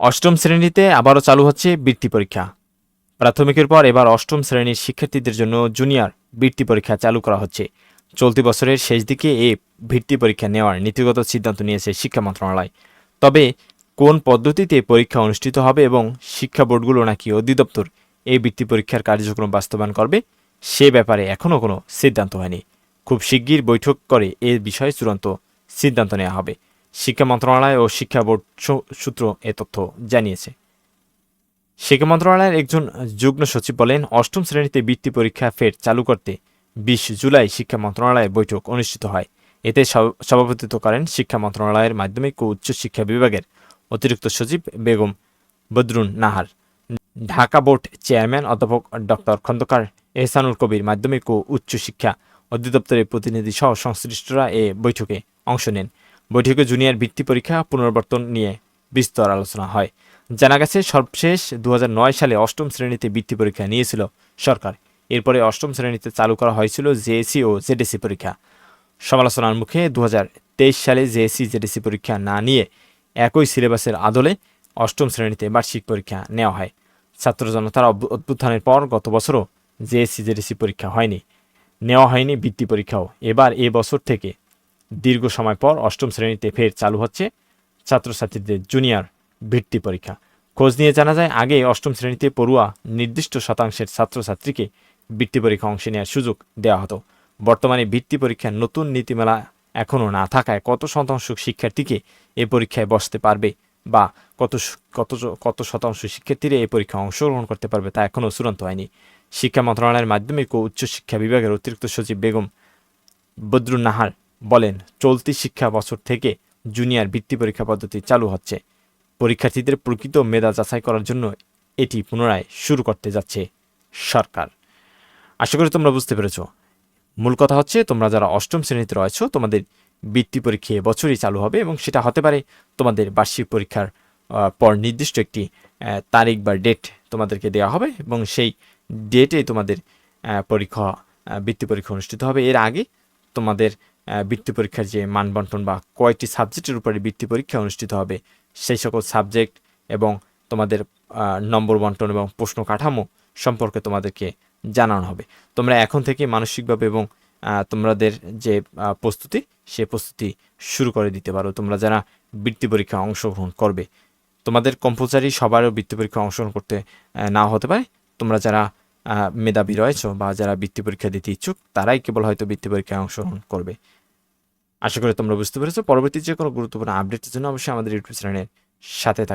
অষ্টম শ্রেণীতে আবারও চালু হচ্ছে বৃত্তি পরীক্ষা। প্রাথমিকের পর এবার অষ্টম শ্রেণির শিক্ষার্থীদের জন্য জুনিয়র বৃত্তি পরীক্ষা চালু করা হচ্ছে। চলতি বছরের শেষ দিকে এই বৃত্তি পরীক্ষা নেওয়ার নীতিগত সিদ্ধান্ত নিয়েছে শিক্ষা মন্ত্রণালয়। তবে কোন পদ্ধতিতে পরীক্ষা অনুষ্ঠিত হবে এবং শিক্ষা বোর্ডগুলো নাকি অধিদপ্তর এই বৃত্তি পরীক্ষার কার্যক্রম বাস্তবায়ন করবে, সে ব্যাপারে এখনও কোনো সিদ্ধান্ত হয়নি। খুব শিগগির বৈঠক করে এ বিষয়ে চূড়ান্ত সিদ্ধান্ত নেওয়া হবে। শিক্ষা মন্ত্রণালয় ও শিক্ষা বোর্ড সূত্র এ তথ্য জানিয়েছে। শিক্ষা মন্ত্রণালয়ের একজন যুগ্ম সচিব বলেন, অষ্টম শ্রেণীতে বৃত্তি পরীক্ষা ফের চালু করতে বিশ জুলাই শিক্ষা মন্ত্রণালয়ের বৈঠক অনুষ্ঠিত হয়। এতে সভাপতিত্ব করেন শিক্ষা মন্ত্রণালয়ের মাধ্যমিক ও উচ্চশিক্ষা বিভাগের অতিরিক্ত সচিব বেগম বদরুন নাহার। ঢাকা বোর্ড চেয়ারম্যান অধ্যাপক ডক্টর খন্দকার এহসানুল কবির মাধ্যমিক ও উচ্চশিক্ষা অধিদপ্তরের প্রতিনিধি সহ সংশ্লিষ্টরা এ বৈঠকে অংশ নেন। বৈঠকে জুনিয়র বৃত্তি পরীক্ষা পুনর্বর্তন নিয়ে বিস্তর আলোচনা হয়। জানা গেছে সর্বশেষ দু হাজার নয় সালে অষ্টম শ্রেণীতে বৃত্তি পরীক্ষা নিয়েছিল সরকার। এরপরে অষ্টম শ্রেণীতে চালু করা হয়েছিল জেএসসি ও জেডিসি পরীক্ষা। সমালোচনার মুখে দু হাজার তেইশ সালে জেএসসি জেডিসি পরীক্ষা না নিয়ে একই সিলেবাসের আদলে অষ্টম শ্রেণীতে বার্ষিক পরীক্ষা নেওয়া হয়। ছাত্র জনতার অভ্যু- অভ্যুত্থানের পর গত বছরও জেএসসি জেডিসি পরীক্ষা হয়নি। নেওয়া হয়নি বৃত্তি পরীক্ষাও। এবার এ বছর থেকে দীর্ঘ সময় পর অষ্টম শ্রেণীতে ফের চালু হচ্ছে ছাত্রছাত্রীদের জুনিয়র বৃত্তি পরীক্ষা। খোঁজ নিয়ে জানা যায়, আগে অষ্টম শ্রেণীতে পড়ুয়া নির্দিষ্ট শতাংশের ছাত্রছাত্রীকে বৃত্তি পরীক্ষা অংশ নেওয়ার সুযোগ দেওয়া হতো। বর্তমানে বৃত্তি পরীক্ষার নতুন নীতিমালা এখনও না থাকায় কত শতাংশ শিক্ষার্থীকে এ পরীক্ষায় বসতে পারবে বা কত কত কত শতাংশ শিক্ষার্থীরা এই পরীক্ষায় অংশগ্রহণ করতে পারবে তা এখনও চূড়ান্ত হয়নি। শিক্ষা মন্ত্রণালয়ের মাধ্যমিক ও উচ্চশিক্ষা বিভাগের অতিরিক্ত সচিব বেগম বদরুন নাহার বলেন, চলতি শিক্ষা বছর থেকে জুনিয়র বৃত্তি পরীক্ষা পদ্ধতি চালু হচ্ছে। পরীক্ষার্থীদের প্রকৃত মেধা যাচাই করার জন্য এটি পুনরায় শুরু করতে যাচ্ছে সরকার। আশা করি তোমরা বুঝতে পেরেছ। মূল কথা হচ্ছে, তোমরা যারা অষ্টম শ্রেণীতে রয়েছো, তোমাদের বৃত্তি পরীক্ষা বছরই চালু হবে এবং সেটা হতে পারে তোমাদের বার্ষিক পরীক্ষার পর নির্দিষ্ট একটি তারিখ বা ডেট তোমাদেরকে দেওয়া হবে এবং সেই ডেটে তোমাদের পরীক্ষা বৃত্তি পরীক্ষা অনুষ্ঠিত হবে। এর আগে তোমাদের বৃত্তি পরীক্ষার যে মানবন্টন বা কয়টি সাবজেক্টের উপরে বৃত্তি পরীক্ষা অনুষ্ঠিত হবে, সেই সকল সাবজেক্ট এবং তোমাদের নম্বর বন্টন এবং প্রশ্ন কাঠামো সম্পর্কে তোমাদেরকে জানানো হবে। তোমরা এখন থেকে মানসিকভাবে এবং তোমাদের যে প্রস্তুতি, সে প্রস্তুতি শুরু করে দিতে পারো। তোমরা যারা বৃত্তি পরীক্ষা অংশগ্রহণ করবে, তোমাদের কম্পালসারি সবারও বৃত্তি পরীক্ষা অংশগ্রহণ করতে নাও হতে পারে। তোমরা যারা মেধাবী রয়েছো বা যারা বৃত্তি পরীক্ষা দিতে ইচ্ছুক, তারাই কেবল হয়তো বৃত্তি পরীক্ষায় অংশগ্রহণ করবে। আশা করি তোমরা বুঝতে পেরেছ। পরবর্তী যে কোনো গুরুত্বপূর্ণ আপডেটের জন্য অবশ্যই আমাদের ইউটিউব চ্যানেলের সাথে থাকবে